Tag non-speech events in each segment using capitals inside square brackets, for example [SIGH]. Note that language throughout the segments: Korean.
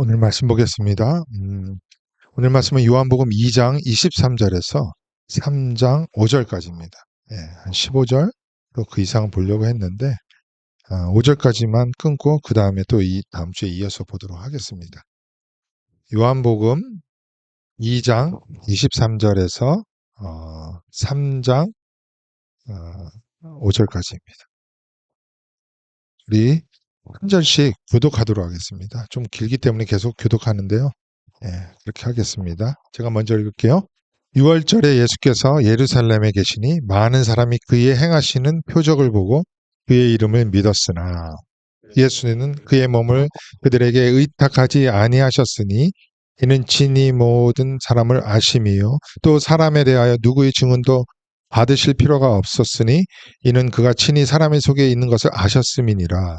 오늘 말씀 보겠습니다. 음, 오늘 말씀은 요한복음 2장 23절에서 3장 5절까지입니다. 예, 한 15절 또그 이상 보려고 했는데 아, 5절까지만 끊고 그 다음에 또 이 다음 주에 이어서 보도록 하겠습니다. 요한복음 2장 23절에서 어, 3장 어, 5절까지입니다. 우리 한 절씩 교독하도록 하겠습니다. 좀 길기 때문에 계속 교독하는데요. 예, 그렇게 하겠습니다. 제가 먼저 읽을게요. 6월절에 예수께서 예루살렘에 계시니 많은 사람이 그의 행하시는 표적을 보고 그의 이름을 믿었으나 예수는 그의 몸을 그들에게 의탁하지 아니하셨으니 이는 친히 모든 사람을 아심이요 또 사람에 대하여 누구의 증언도 받으실 필요가 없었으니 이는 그가 친히 사람의 속에 있는 것을 아셨음이니라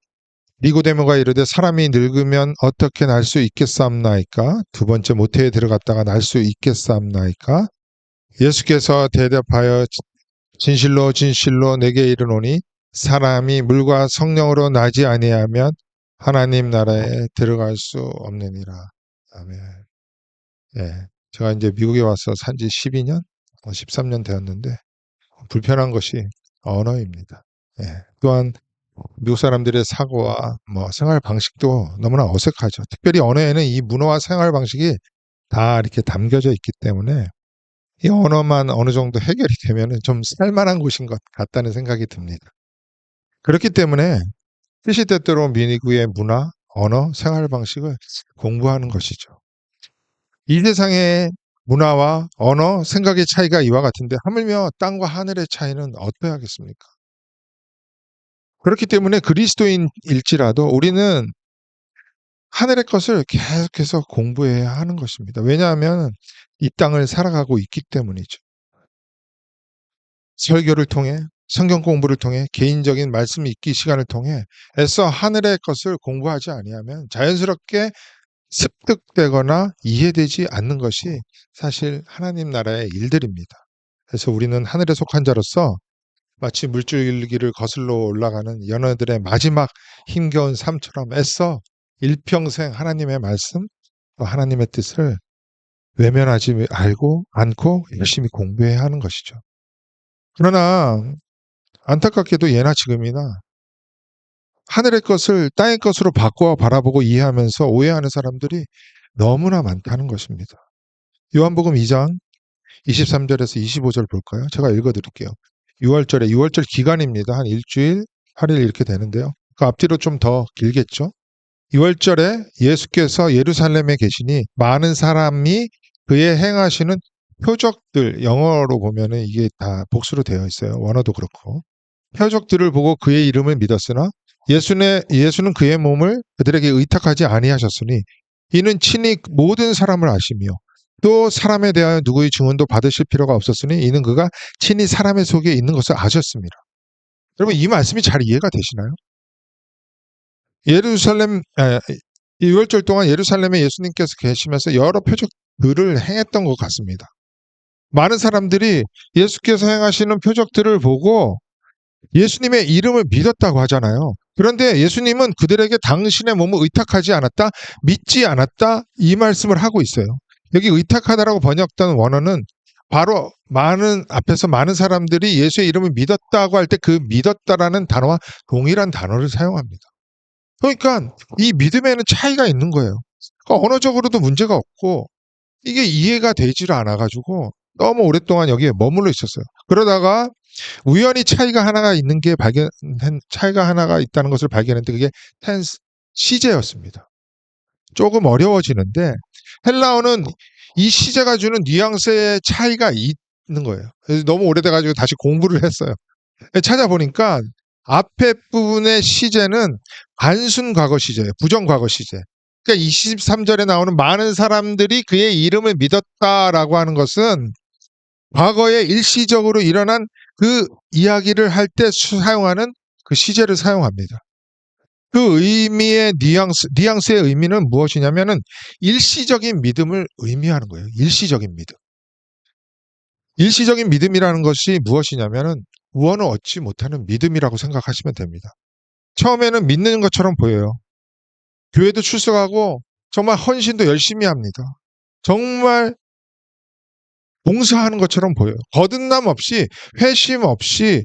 니고데모가 이르되 사람이 늙으면 어떻게 날 수 있겠사옵나이까? 두 번째 모태에 들어갔다가 날 수 있겠사옵나이까? 예수께서 대답하여 진실로 진실로 내게 이르노니 사람이 물과 성령으로 나지 아니하면 하나님 나라에 들어갈 수 없느니라. 아멘. 예. 제가 이제 미국에 와서 산 지 12년, 13년 되었는데 불편한 것이 언어입니다. 예. 또한 미국 사람들의 사고와 뭐 생활 방식도 너무나 어색하죠. 특별히 언어에는 이 문화와 생활 방식이 다 이렇게 담겨져 있기 때문에 이 언어만 어느 정도 해결이 되면은 좀 살만한 곳인 것 같다는 생각이 듭니다. 그렇기 때문에 시시때때로 미국의 문화, 언어, 생활 방식을 공부하는 것이죠. 이 세상의 문화와 언어, 생각의 차이가 이와 같은데 하물며 땅과 하늘의 차이는 어떠하겠습니까? 그렇기 때문에 그리스도인일지라도 우리는 하늘의 것을 계속해서 공부해야 하는 것입니다. 왜냐하면 이 땅을 살아가고 있기 때문이죠. 설교를 통해 성경 공부를 통해 개인적인 말씀 읽기 시간을 통해 애써 하늘의 것을 공부하지 아니하면 자연스럽게 습득되거나 이해되지 않는 것이 사실 하나님 나라의 일들입니다. 그래서 우리는 하늘에 속한 자로서 마치 물줄기를 거슬러 올라가는 연어들의 마지막 힘겨운 삶처럼 애써 일평생 하나님의 말씀, 또 하나님의 뜻을 외면하지 알고 않고 열심히 공부해야 하는 것이죠. 그러나 안타깝게도 예나 지금이나 하늘의 것을 땅의 것으로 바꾸어 바라보고 이해하면서 오해하는 사람들이 너무나 많다는 것입니다. 요한복음 2장 23절에서 25절 볼까요? 제가 읽어 드릴게요. 6월절에 6월절 기간입니다. 한 일주일, 8일 이렇게 되는데요. 그 앞뒤로 좀 더 길겠죠. 6월절에 예수께서 예루살렘에 계시니 많은 사람이 그의 행하시는 표적들, 영어로 보면은 이게 다 복수로 되어 있어요. 원어도 그렇고. 표적들을 보고 그의 이름을 믿었으나 예수는, 예수는 그의 몸을 그들에게 의탁하지 아니하셨으니 이는 친히 모든 사람을 아시며 또 사람에 대하여 누구의 증언도 받으실 필요가 없었으니 이는 그가 친히 사람의 속에 있는 것을 아셨습니다. 여러분 이 말씀이 잘 이해가 되시나요? 예루살렘 아, 2월절 동안 예루살렘에 예수님께서 계시면서 여러 표적들을 행했던 것 같습니다. 많은 사람들이 예수께서 행하시는 표적들을 보고 예수님의 이름을 믿었다고 하잖아요. 그런데 예수님은 그들에게 당신의 몸을 의탁하지 않았다, 믿지 않았다, 이 말씀을 하고 있어요. 여기 의탁하다라고 번역된 원어는 바로 많은 앞에서 많은 사람들이 예수의 이름을 믿었다고 할 때 그 믿었다라는 단어와 동일한 단어를 사용합니다. 그러니까 이 믿음에는 차이가 있는 거예요. 그러니까 언어적으로도 문제가 없고 이게 이해가 되지를 않아가지고 너무 오랫동안 여기에 머물러 있었어요. 그러다가 우연히 차이가 하나가 있는 게 발견, 차이가 하나가 있다는 것을 발견했는데 그게 텐스, 시제였습니다. 조금 어려워지는데 헬라어는 이 시제가 주는 뉘앙스의 차이가 있는 거예요. 너무 오래돼가지고 다시 공부를 했어요. 찾아보니까 앞에 부분의 시제는 단순 과거 시제예요. 부정 과거 시제. 그러니까 23절에 나오는 많은 사람들이 그의 이름을 믿었다라고 하는 것은 과거에 일시적으로 일어난 그 이야기를 할 때 사용하는 그 시제를 사용합니다. 그 의미의 뉘앙스, 뉘앙스의 의미는 무엇이냐면은 일시적인 믿음을 의미하는 거예요. 일시적인 믿음. 일시적인 믿음이라는 것이 무엇이냐면은 구원을 얻지 못하는 믿음이라고 생각하시면 됩니다. 처음에는 믿는 것처럼 보여요. 교회도 출석하고 정말 헌신도 열심히 합니다. 정말 봉사하는 것처럼 보여요. 거듭남 없이 회심 없이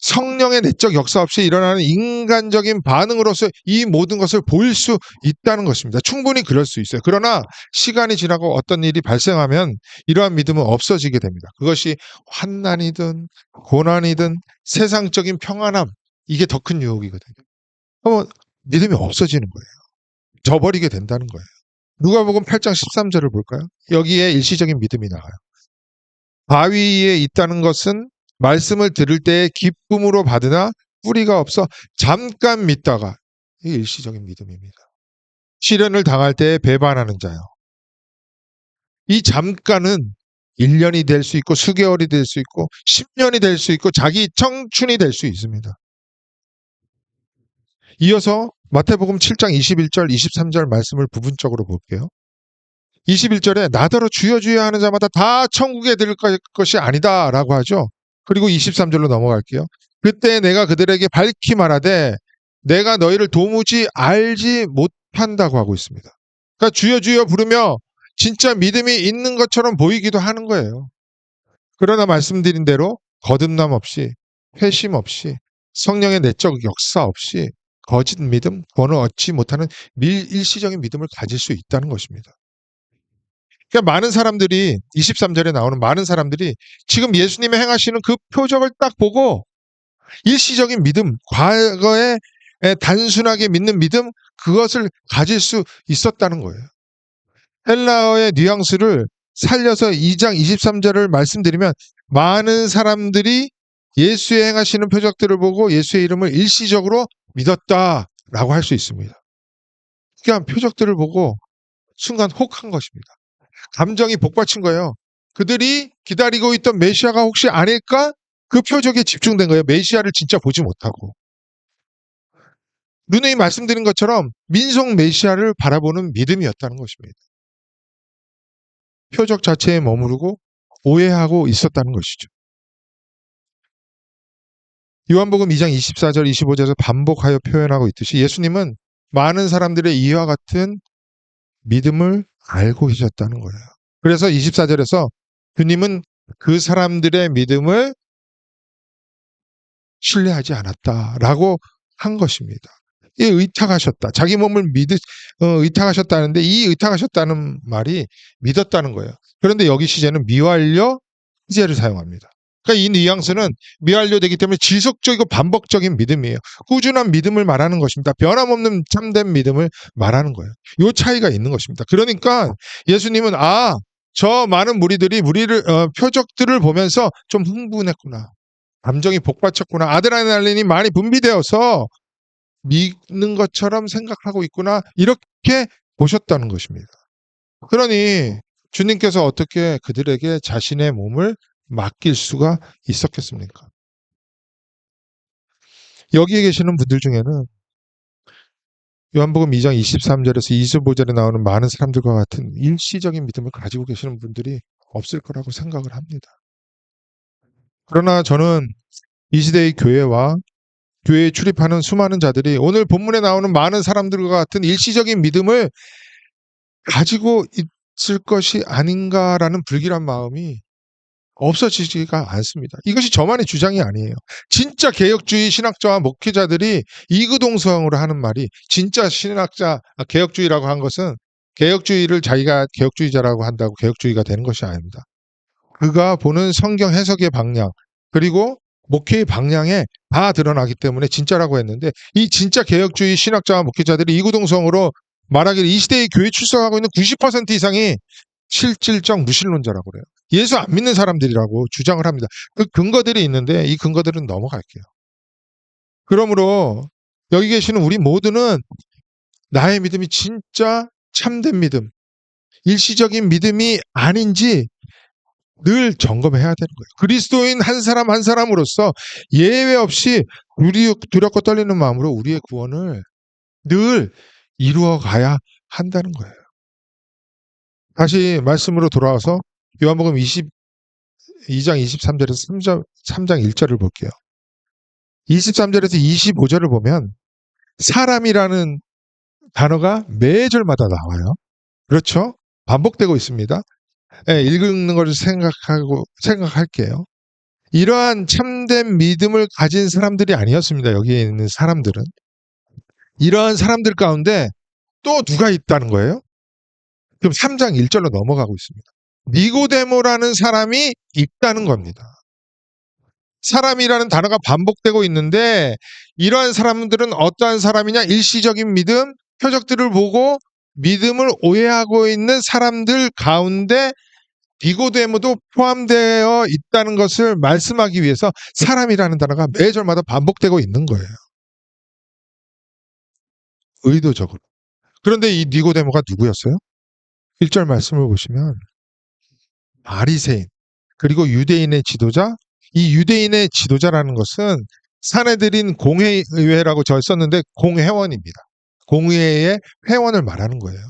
성령의 내적 역사 없이 일어나는 인간적인 반응으로서 이 모든 것을 보일 수 있다는 것입니다. 충분히 그럴 수 있어요. 그러나 시간이 지나고 어떤 일이 발생하면 이러한 믿음은 없어지게 됩니다. 그것이 환난이든 고난이든 세상적인 평안함 이게 더 큰 유혹이거든요. 그러면 믿음이 없어지는 거예요. 저버리게 된다는 거예요. 누가복음 8장 13절을 볼까요? 여기에 일시적인 믿음이 나와요. 바위에 있다는 것은 말씀을 들을 때 기쁨으로 받으나 뿌리가 없어 잠깐 믿다가 이게 일시적인 믿음입니다. 시련을 당할 때 배반하는 자요. 이 잠깐은 1년이 될 수 있고 수개월이 될 수 있고 10년이 될 수 있고 자기 청춘이 될 수 있습니다. 이어서 마태복음 7장 21절 23절 말씀을 부분적으로 볼게요. 21절에 나더러 주여 주여 하는 자마다 다 천국에 들을 것이 아니다라고 하죠. 그리고 23절로 넘어갈게요. 그때 내가 그들에게 밝히 말하되 내가 너희를 도무지 알지 못한다고 하고 있습니다. 그러니까 주여 주여 부르며 진짜 믿음이 있는 것처럼 보이기도 하는 거예요. 그러나 말씀드린 대로 거듭남 없이 회심 없이 성령의 내적 역사 없이 거짓 믿음, 권을 얻지 못하는 밀 일시적인 믿음을 가질 수 있다는 것입니다. 그러니까 많은 사람들이 23절에 나오는 많은 사람들이 지금 예수님의 행하시는 그 표적을 딱 보고 일시적인 믿음, 과거에 단순하게 믿는 믿음 그것을 가질 수 있었다는 거예요. 헬라어의 뉘앙스를 살려서 2장 23절을 말씀드리면 많은 사람들이 예수의 행하시는 표적들을 보고 예수의 이름을 일시적으로 믿었다라고 할 수 있습니다. 그러니까 표적들을 보고 순간 혹한 것입니다. 감정이 복받친 거예요. 그들이 기다리고 있던 메시아가 혹시 아닐까? 그 표적에 집중된 거예요. 메시아를 진짜 보지 못하고. 누누이 말씀드린 것처럼 민속 메시아를 바라보는 믿음이었다는 것입니다. 표적 자체에 머무르고 오해하고 있었다는 것이죠. 요한복음 2장 24절 25절에서 반복하여 표현하고 있듯이 예수님은 많은 사람들의 이와 같은 믿음을 알고 계셨다는 거예요. 그래서 24절에서 주님은 그 사람들의 믿음을 신뢰하지 않았다라고 한 것입니다. 이 의탁하셨다. 자기 몸을 믿, 어, 의탁하셨다는데 이 의탁하셨다는 말이 믿었다는 거예요. 그런데 여기 시제는 미완료 시제를 사용합니다. 그러니까 이 뉘앙스는 미완료되기 때문에 지속적이고 반복적인 믿음이에요. 꾸준한 믿음을 말하는 것입니다. 변함없는 참된 믿음을 말하는 거예요. 이 차이가 있는 것입니다. 그러니까 예수님은 아, 저 많은 무리들이 무리를 어, 표적들을 보면서 좀 흥분했구나. 감정이 복받쳤구나. 아드레날린이 많이 분비되어서 믿는 것처럼 생각하고 있구나. 이렇게 보셨다는 것입니다. 그러니 주님께서 어떻게 그들에게 자신의 몸을 맡길 수가 있었겠습니까? 여기에 계시는 분들 중에는 요한복음 2장 23절에서 25절에 나오는 많은 사람들과 같은 일시적인 믿음을 가지고 계시는 분들이 없을 거라고 생각을 합니다. 그러나 저는 이 시대의 교회와 교회에 출입하는 수많은 자들이 오늘 본문에 나오는 많은 사람들과 같은 일시적인 믿음을 가지고 있을 것이 아닌가라는 불길한 마음이 없어지지가 않습니다. 이것이 저만의 주장이 아니에요. 진짜 개혁주의 신학자와 목회자들이 이구동성으로 하는 말이 진짜 신학자 아, 개혁주의라고 한 것은 개혁주의를 자기가 개혁주의자라고 한다고 개혁주의가 되는 것이 아닙니다. 그가 보는 성경 해석의 방향 그리고 목회의 방향에 다 드러나기 때문에 진짜라고 했는데 이 진짜 개혁주의 신학자와 목회자들이 이구동성으로 말하기를 이 시대의 교회 출석하고 있는 90% 이상이 실질적 무신론자라고 그래요. 예수 안 믿는 사람들이라고 주장을 합니다. 그 근거들이 있는데 이 근거들은 넘어갈게요. 그러므로 여기 계시는 우리 모두는 나의 믿음이 진짜 참된 믿음, 일시적인 믿음이 아닌지 늘 점검해야 되는 거예요. 그리스도인 한 사람 한 사람으로서 예외 없이 두렵고 떨리는 마음으로 우리의 구원을 늘 이루어 가야 한다는 거예요. 다시 말씀으로 돌아와서 요한복음 22장 23절에서 3장, 3장 1절을 볼게요. 23절에서 25절을 보면 사람이라는 단어가 매절마다 나와요. 그렇죠? 반복되고 있습니다. 예, 읽는 것을 생각하고 생각할게요. 이러한 참된 믿음을 가진 사람들이 아니었습니다. 여기에 있는 사람들은 이러한 사람들 가운데 또 누가 있다는 거예요? 그럼 3장 1절로 넘어가고 있습니다. 니고데모라는 사람이 있다는 겁니다. 사람이라는 단어가 반복되고 있는데 이러한 사람들은 어떠한 사람이냐? 일시적인 믿음, 표적들을 보고 믿음을 오해하고 있는 사람들 가운데 니고데모도 포함되어 있다는 것을 말씀하기 위해서 사람이라는 단어가 매절마다 반복되고 있는 거예요. 의도적으로. 그런데 이 니고데모가 누구였어요? 1절 말씀을 보시면 바리새인 그리고 유대인의 지도자 이 유대인의 지도자라는 것은 사내들인 공회의회라고 저 썼는데 공회원입니다. 공회의 회원을 말하는 거예요.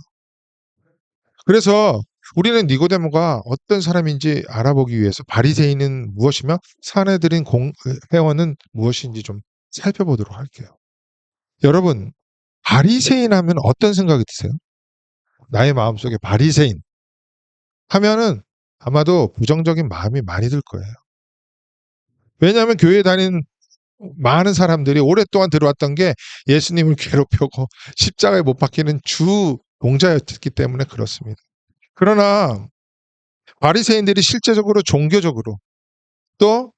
그래서 우리는 니고데모가 어떤 사람인지 알아보기 위해서 바리새인은 무엇이며 사내들인 공회원은 무엇인지 좀 살펴보도록 할게요. 여러분 바리새인 하면 어떤 생각이 드세요? 나의 마음속에 바리새인 하면은 아마도 부정적인 마음이 많이 들 거예요. 왜냐하면 교회 다니는 많은 사람들이 오랫동안 들어왔던 게 예수님을 [LAUGHS] 괴롭히고 십자가에 못 박히는 주 동자였기 때문에 그렇습니다. 그러나 바리새인들이 실제적으로 종교적으로 또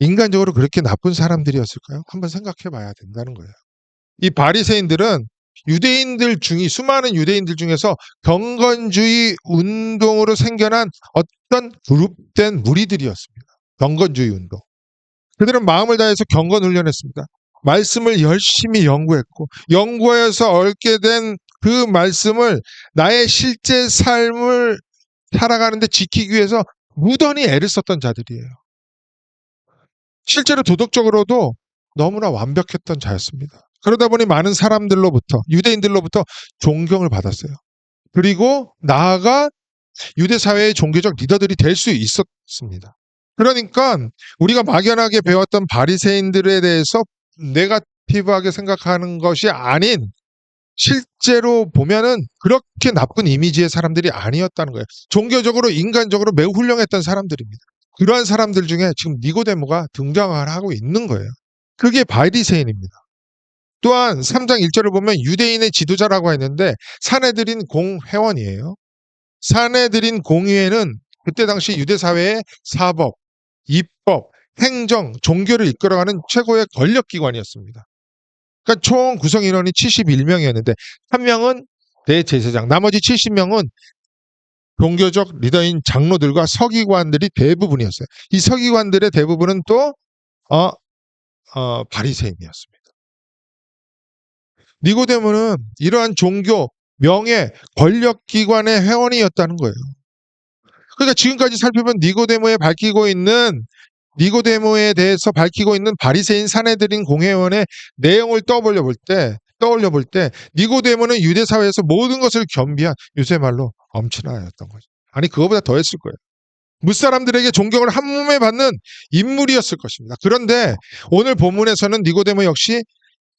인간적으로 그렇게 나쁜 사람들이었을까요? 한번 생각해 봐야 된다는 거예요. 이 바리새인들은 유대인들 중이 수많은 유대인들 중에서 경건주의 운동으로 생겨난 어떤 그룹된 무리들이었습니다. 경건주의 운동. 그들은 마음을 다해서 경건 훈련했습니다. 말씀을 열심히 연구했고 연구해서 얻게 된 그 말씀을 나의 실제 삶을 살아가는데 지키기 위해서 무던히 애를 썼던 자들이에요. 실제로 도덕적으로도 너무나 완벽했던 자였습니다. 그러다 보니 많은 사람들로부터 유대인들로부터 존경을 받았어요. 그리고 나아가 유대 사회의 종교적 리더들이 될 수 있었습니다. 그러니까 우리가 막연하게 배웠던 바리새인들에 대해서 네가티브하게 생각하는 것이 아닌 실제로 보면은 그렇게 나쁜 이미지의 사람들이 아니었다는 거예요. 종교적으로 인간적으로 매우 훌륭했던 사람들입니다. 그러한 사람들 중에 지금 니고데모가 등장을 하고 있는 거예요. 그게 바리새인입니다. 또한 3장 1절을 보면 유대인의 지도자라고 했는데 사내들인 공회원이에요. 사내들인 공회는 그때 당시 유대 사회의 사법, 입법, 행정, 종교를 이끌어가는 최고의 권력 기관이었습니다. 그러니까 총 구성 인원이 71명이었는데 한 명은 대제사장, 나머지 70명은 종교적 리더인 장로들과 서기관들이 대부분이었어요. 이 서기관들의 대부분은 또 어, 어, 바리새인이었습니다. 니고데모는 이러한 종교, 명예, 권력기관의 회원이었다는 거예요. 그러니까 지금까지 살펴본 니고데모에 밝히고 있는 니고데모에 대해서 밝히고 있는 바리새인 사내들인 공회원의 내용을 떠올려 볼 때, 떠올려 볼 때 니고데모는 유대 사회에서 모든 것을 겸비한 요새 말로 엄친아였던 거죠. 아니 그거보다 더 했을 거예요. 무사람들에게 존경을 한 몸에 받는 인물이었을 것입니다. 그런데 오늘 본문에서는 니고데모 역시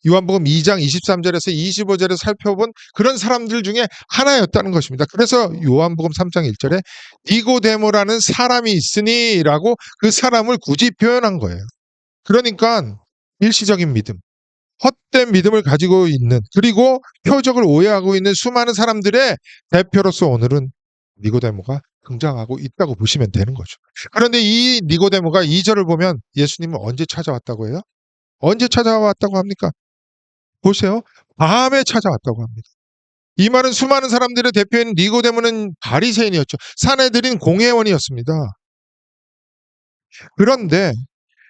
요한복음 2장 23절에서 25절에 살펴본 그런 사람들 중에 하나였다는 것입니다. 그래서 요한복음 3장 1절에 니고데모라는 사람이 있으니라고 그 사람을 굳이 표현한 거예요. 그러니까 일시적인 믿음, 헛된 믿음을 가지고 있는 그리고 표적을 오해하고 있는 수많은 사람들의 대표로서 오늘은 니고데모가 등장하고 있다고 보시면 되는 거죠. 그런데 이 니고데모가 2절을 보면 예수님은 언제 찾아왔다고 해요? 언제 찾아왔다고 합니까? 보세요. 밤에 찾아왔다고 합니다. 이 말은 수많은 사람들의 대표인 니고데모는 바리새인이었죠. 사내들인 공회원이었습니다. 그런데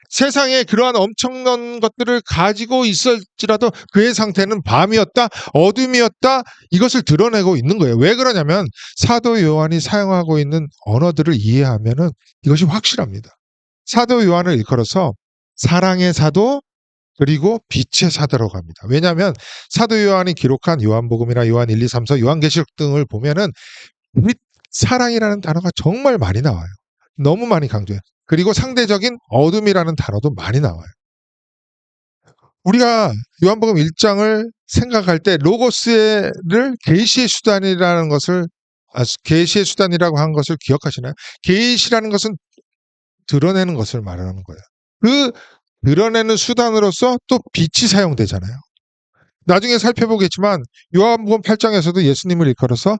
세상에 그러한 엄청난 것들을 가지고 있을지라도 그의 상태는 밤이었다, 어둠이었다, 이것을 드러내고 있는 거예요. 왜 그러냐면 사도 요한이 사용하고 있는 언어들을 이해하면은 이것이 확실합니다. 사도 요한을 일컬어서 사랑의 사도 그리고 빛의 사도라고 합니다. 왜냐하면 사도 요한이 기록한 요한복음이나 요한 1, 2, 3, 4, 요한계시록 등을 보면은 빛, 사랑이라는 단어가 정말 많이 나와요. 너무 많이 강조해요. 그리고 상대적인 어둠이라는 단어도 많이 나와요. 우리가 요한복음 1장을 생각할 때 로고스를 계시의 수단이라는 것을 아, 계시의 수단이라고 한 것을 기억하시나요? 계시라는 것은 드러내는 것을 말하는 거예요. 그 드러내는 수단으로서 또 빛이 사용되잖아요. 나중에 살펴보겠지만 요한복음 8장에서도 예수님을 일컬어서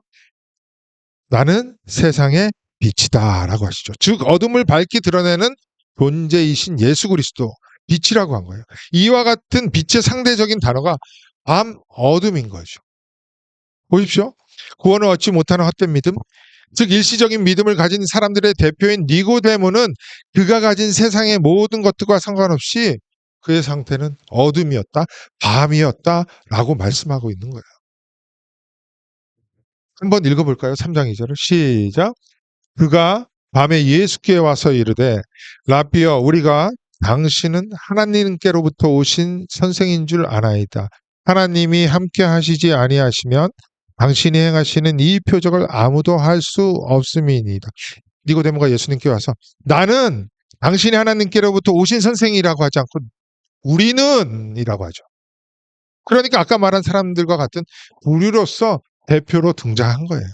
나는 세상의 빛이다라고 하시죠. 즉 어둠을 밝히 드러내는 존재이신 예수 그리스도 빛이라고 한 거예요. 이와 같은 빛의 상대적인 단어가 밤 어둠인 거죠. 보십시오. 구원을 얻지 못하는 헛된 믿음, 즉 일시적인 믿음을 가진 사람들의 대표인 니고데모는 그가 가진 세상의 모든 것들과 상관없이 그의 상태는 어둠이었다, 밤이었다라고 말씀하고 있는 거예요. 한번 읽어볼까요? 3장 2절을 시작. 그가 밤에 예수께 와서 이르되 라비어 우리가 당신은 하나님께로부터 오신 선생인 줄 아나이다. 하나님이 함께 하시지 아니하시면 당신이 행하시는 이 표적을 아무도 할 수 없음이니이다. 니고데모가 예수님께 와서 나는 당신이 하나님께로부터 오신 선생이라고 하지 않고 우리는이라고 하죠. 그러니까 아까 말한 사람들과 같은 우리로서 대표로 등장한 거예요.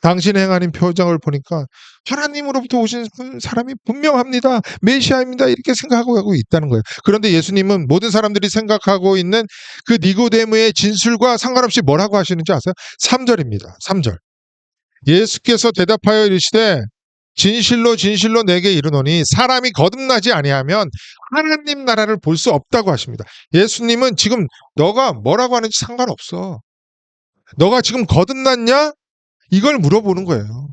당신 행하는 표정을 보니까 하나님으로부터 오신 사람이 분명합니다. 메시아입니다. 이렇게 생각하고 있다는 거예요. 그런데 예수님은 모든 사람들이 생각하고 있는 그 니고데모의 진술과 상관없이 뭐라고 하시는지 아세요? 3절입니다. 3절. 예수께서 대답하여 이르시되 진실로 진실로 내게 이르노니 사람이 거듭나지 아니하면 하나님 나라를 볼 수 없다고 하십니다. 예수님은 지금 너가 뭐라고 하는지 상관없어. 너가 지금 거듭났냐? 이걸 물어보는 거예요.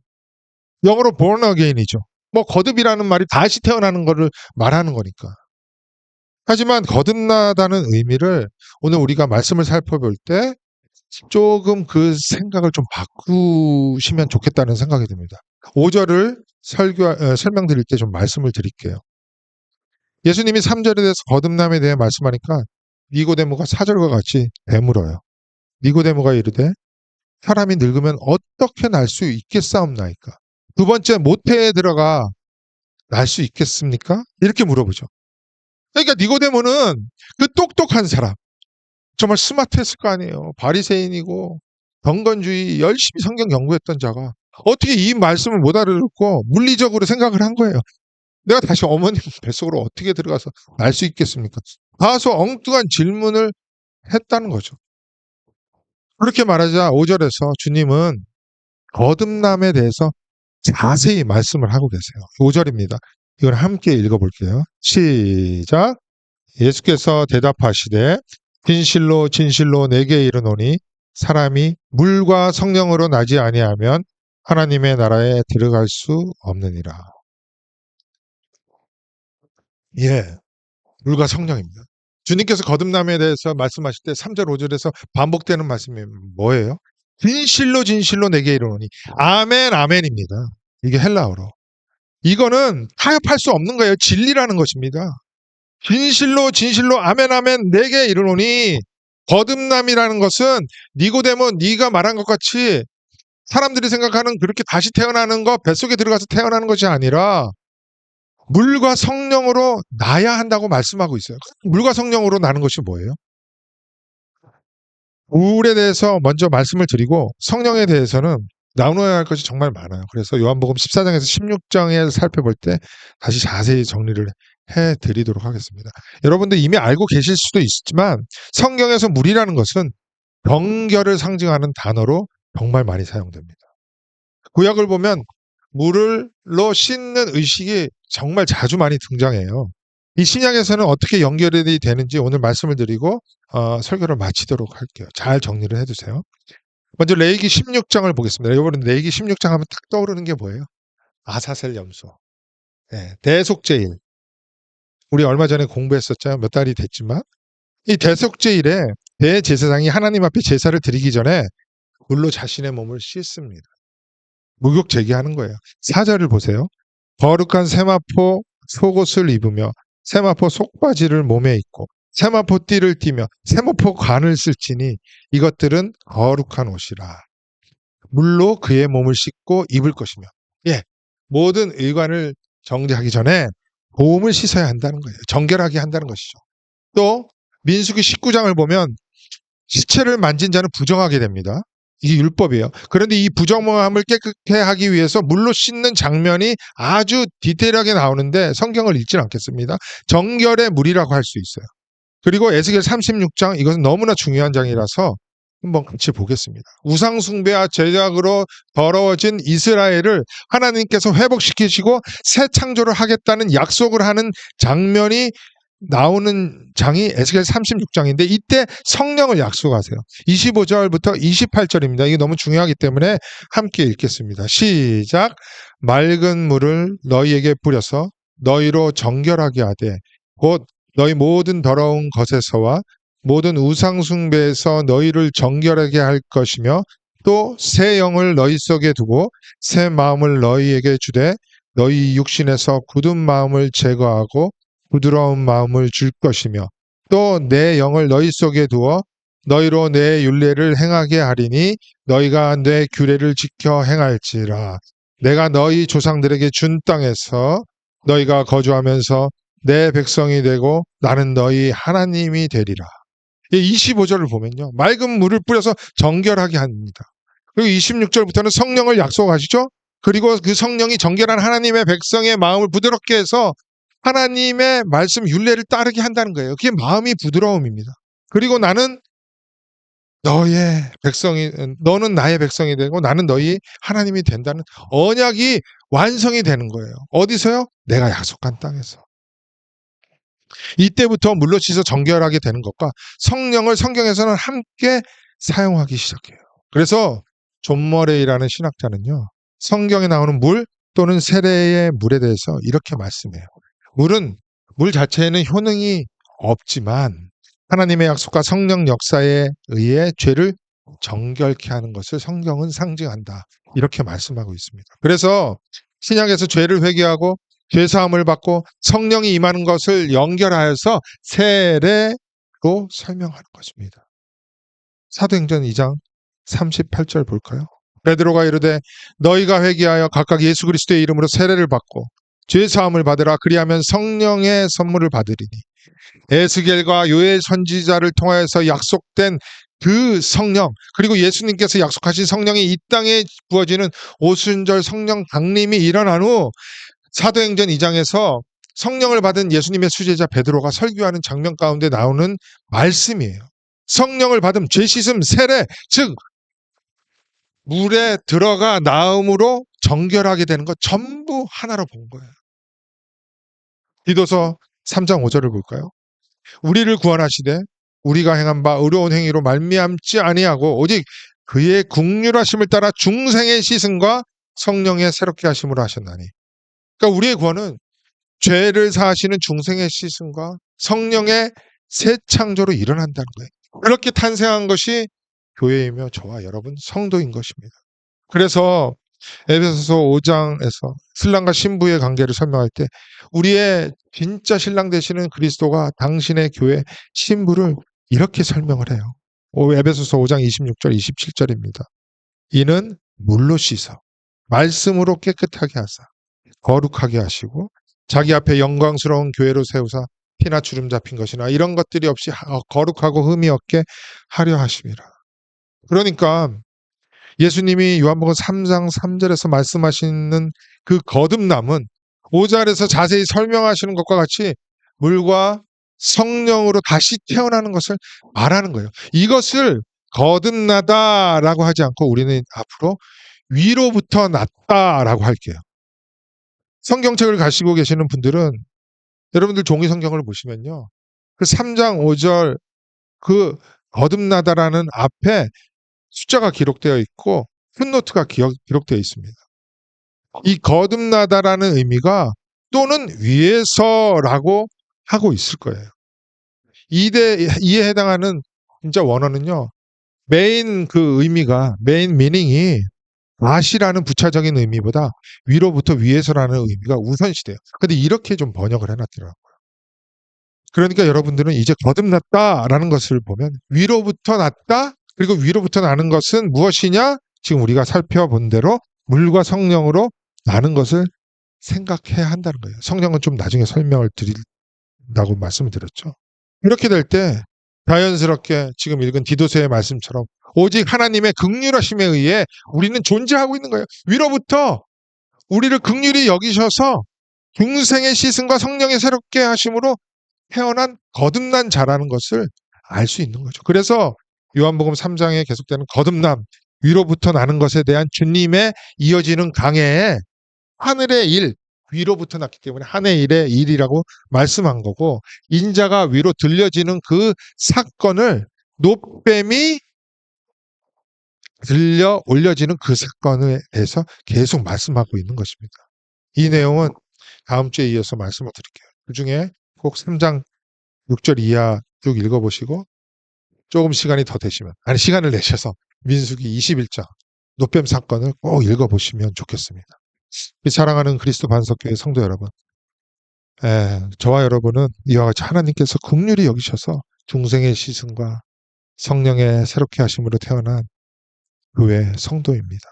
영어로 born again이죠. 뭐 거듭이라는 말이 다시 태어나는 것을 말하는 거니까. 하지만 거듭나다는 의미를 오늘 우리가 말씀을 살펴볼 때 조금 그 생각을 좀 바꾸시면 좋겠다는 생각이 듭니다. 5절을 설교, 어, 설명드릴 때 좀 말씀을 드릴게요. 예수님이 3절에 대해서 거듭남에 대해 말씀하니까 니고데모가 4절과 같이 되물어요. 니고데모가 이르되 사람이 늙으면 어떻게 날 수 있겠사옵나이까? 두 번째 모태에 들어가 날 수 있겠습니까? 이렇게 물어보죠. 그러니까 니고데모는 그 똑똑한 사람, 정말 스마트했을 거 아니에요. 바리새인이고 경건주의 열심히 성경 연구했던 자가 어떻게 이 말씀을 못 알아듣고 물리적으로 생각을 한 거예요. 내가 다시 어머님 [LAUGHS] 뱃속으로 어떻게 들어가서 날 수 있겠습니까? 다소 엉뚱한 질문을 했다는 거죠. 그렇게 말하자 5절에서 주님은 거듭남에 대해서 자세히 말씀을 하고 계세요. 5절입니다. 이걸 함께 읽어볼게요. 시작. 예수께서 대답하시되 진실로 진실로 내게 이르노니 사람이 물과 성령으로 나지 아니하면 하나님의 나라에 들어갈 수 없느니라. 예. 물과 성령입니다. 주님께서 거듭남에 대해서 말씀하실 때 3절, 5절에서 반복되는 말씀이 뭐예요? 진실로 진실로 내게 이르노니 아멘 아멘입니다. 이게 헬라어로. 이거는 타협할 수 없는 거예요. 진리라는 것입니다. 진실로 진실로 아멘 아멘 내게 이르노니 거듭남이라는 것은 니고데모 네가 말한 것 같이 사람들이 생각하는 그렇게 다시 태어나는 거 뱃속에 들어가서 태어나는 것이 아니라 물과 성령으로 나야 한다고 말씀하고 있어요. 물과 성령으로 나는 것이 뭐예요? 물에 대해서 먼저 말씀을 드리고 성령에 대해서는 나누어야 할 것이 정말 많아요. 그래서 요한복음 14장에서 16장에 살펴볼 때 다시 자세히 정리를 해 드리도록 하겠습니다. 여러분들 이미 알고 계실 수도 있지만 성경에서 물이라는 것은 정결을 상징하는 단어로 정말 많이 사용됩니다. 구약을 보면 물로 씻는 의식이 정말 자주 많이 등장해요. 이 신약에서는 어떻게 연결이 되는지 오늘 말씀을 드리고 어, 설교를 마치도록 할게요. 잘 정리를 해두세요. 먼저 레이기 16장을 보겠습니다. 여러분 레이기 16장 하면 딱 떠오르는 게 뭐예요? 아사셀 염소. 예, 대속제일. 우리 얼마 전에 공부했었잖아요. 몇 달이 됐지만. 이 대속제일에 대제사장이 하나님 앞에 제사를 드리기 전에 물로 자신의 몸을 씻습니다. 목욕 제기하는 거예요. 사절을 보세요. 거룩한 세마포 속옷을 입으며 세마포 속바지를 몸에 입고 세마포 띠를 띠며 세마포 관을 쓸지니 이것들은 거룩한 옷이라. 물로 그의 몸을 씻고 입을 것이며 예 모든 의관을 정제하기 전에 몸을 씻어야 한다는 거예요. 정결하게 한다는 것이죠. 또 민수기 19장을 보면 시체를 만진 자는 부정하게 됩니다. 이게 율법이에요. 그런데 이 부정함을 깨끗하게 하기 위해서 물로 씻는 장면이 아주 디테일하게 나오는데 성경을 읽지는 않겠습니다. 정결의 물이라고 할 수 있어요. 그리고 에스겔 36장 이것은 너무나 중요한 장이라서 한번 같이 보겠습니다. 우상 숭배와 제작으로 더러워진 이스라엘을 하나님께서 회복시키시고 새 창조를 하겠다는 약속을 하는 장면이 나오는 장이 에스겔 36장인데 이때 성령을 약속하세요. 25절부터 28절입니다. 이게 너무 중요하기 때문에 함께 읽겠습니다. 시작. 맑은 물을 너희에게 뿌려서 너희로 정결하게 하되 곧 너희 모든 더러운 것에서와 모든 우상 숭배에서 너희를 정결하게 할 것이며 또 새 영을 너희 속에 두고 새 마음을 너희에게 주되 너희 육신에서 굳은 마음을 제거하고 부드러운 마음을 줄 것이며 또 내 영을 너희 속에 두어 너희로 내 윤례를 행하게 하리니 너희가 내 규례를 지켜 행할지라 내가 너희 조상들에게 준 땅에서 너희가 거주하면서 내 백성이 되고 나는 너희 하나님이 되리라. 이 25절을 보면요. 맑은 물을 뿌려서 정결하게 합니다. 그리고 26절부터는 성령을 약속하시죠. 그리고 그 성령이 정결한 하나님의 백성의 마음을 부드럽게 해서 하나님의 말씀 윤례를 따르게 한다는 거예요. 그게 마음이 부드러움입니다. 그리고 나는 너의 백성이 너는 나의 백성이 되고 나는 너희 하나님이 된다는 언약이 완성이 되는 거예요. 어디서요? 내가 약속한 땅에서. 이때부터 씻어 정결하게 되는 것과 성령을 성경에서는 함께 사용하기 시작해요. 그래서 존 머레이라는 신학자는요. 성경에 나오는 물 또는 세례의 물에 대해서 이렇게 말씀해요. 물은 물 자체에는 효능이 없지만 하나님의 약속과 성령 역사에 의해 죄를 정결케 하는 것을 성경은 상징한다. 이렇게 말씀하고 있습니다. 그래서 신약에서 죄를 회개하고 죄 사함을 받고 성령이 임하는 것을 연결하여서 세례로 설명하는 것입니다. 사도행전 2장 38절 볼까요? 베드로가 이르되 너희가 회개하여 각각 예수 그리스도의 이름으로 세례를 받고 죄 사함을 받으라 그리하면 성령의 선물을 받으리니 에스겔과 요엘 선지자를 통하여서 약속된 그 성령 그리고 예수님께서 약속하신 성령이 이 땅에 부어지는 오순절 성령 강림이 일어난 후 사도행전 2장에서 성령을 받은 예수님의 수제자 베드로가 설교하는 장면 가운데 나오는 말씀이에요. 성령을 받음 죄 씻음 세례 즉 물에 들어가 나음으로 정결하게 되는 것 전부 하나로 본 거예요. 디도서 3장 5절을 볼까요? 우리를 구원하시되 우리가 행한 바 의로운 행위로 말미암지 아니하고 오직 그의 국률하심을 따라 중생의 시승과 성령의 새롭게 하심으로 하셨나니. 그러니까 우리의 구원은 죄를 사하시는 중생의 시승과 성령의 새 창조로 일어난다는 거예요. 그렇게 탄생한 것이 교회이며 저와 여러분 성도인 것입니다. 그래서 에베소서 5장에서 신랑과 신부의 관계를 설명할 때 우리의 진짜 신랑 되시는 그리스도가 당신의 교회 신부를 이렇게 설명을 해요. 에베소서 5장 26절 27절입니다. 이는 물로 씻어 말씀으로 깨끗하게 하사 거룩하게 하시고 자기 앞에 영광스러운 교회로 세우사 피나 주름 잡힌 것이나 이런 것들이 없이 거룩하고 흠이 없게 하려 하심이라. 그러니까 예수님이 요한복음 3장 3절에서 말씀하시는 그 거듭남은 5절에서 자세히 설명하시는 것과 같이 물과 성령으로 다시 태어나는 것을 말하는 거예요. 이것을 거듭나다라고 하지 않고 우리는 앞으로 위로부터 났다라고 할게요. 성경책을 가지고 계시는 분들은 여러분들 종이 성경을 보시면요. 그 3장 5절 그 거듭나다라는 앞에 숫자가 기록되어 있고 풋노트가 기록, 기록되어 있습니다. 이 거듭나다라는 의미가 또는 위에서라고 하고 있을 거예요. 이대 이에 해당하는 진짜 원어는요. 메인 그 의미가 메인 미닝이 아시라는 부차적인 의미보다 위로부터 위에서라는 의미가 우선시돼요. 근데 이렇게 좀 번역을 해놨더라고요. 그러니까 여러분들은 이제 거듭났다라는 것을 보면 위로부터 났다 그리고 위로부터 나는 것은 무엇이냐? 지금 우리가 살펴본 대로 물과 성령으로 나는 것을 생각해야 한다는 거예요. 성령은 좀 나중에 설명을 드린다고 말씀을 드렸죠. 이렇게 될 때 자연스럽게 지금 읽은 디도서의 말씀처럼 오직 하나님의 극률하심에 의해 우리는 존재하고 있는 거예요. 위로부터 우리를 극률이 여기셔서 중생의 시승과 성령의 새롭게 하심으로 태어난 거듭난 자라는 것을 알 수 있는 거죠. 그래서 요한복음 3장에 계속되는 거듭남, 위로부터 나는 것에 대한 주님의 이어지는 강해에 하늘의 일, 위로부터 났기 때문에 하늘의 일의 일이라고 말씀한 거고 인자가 위로 들려지는 그 사건을 노뱀이 들려 올려지는 그 사건에 대해서 계속 말씀하고 있는 것입니다. 이 내용은 다음 주에 이어서 말씀을 드릴게요. 그 중에 꼭 3장 6절 이하 쭉 읽어보시고 조금 시간이 더 되시면 아니 시간을 내셔서 민수기 21장 노뱀 사건을 꼭 읽어보시면 좋겠습니다. 이 사랑하는 그리스도 반석교회 성도 여러분, 에, 저와 여러분은 이와 같이 하나님께서 긍휼히 여기셔서 중생의 시승과 성령의 새롭게 하심으로 태어난 교회 성도입니다.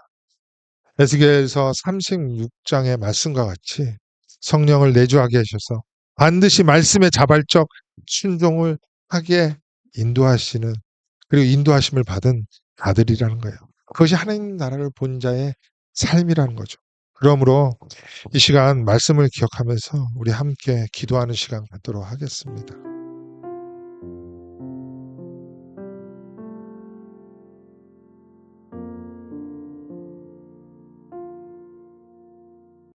에스겔서 36장의 말씀과 같이 성령을 내주하게 하셔서 반드시 말씀에 자발적 순종을 하게 인도하시는 그리고 인도하심을 받은 아들이라는 거예요. 그것이 하나님 나라를 본 자의 삶이라는 거죠. 그러므로 이 시간 말씀을 기억하면서 우리 함께 기도하는 시간 갖도록 하겠습니다.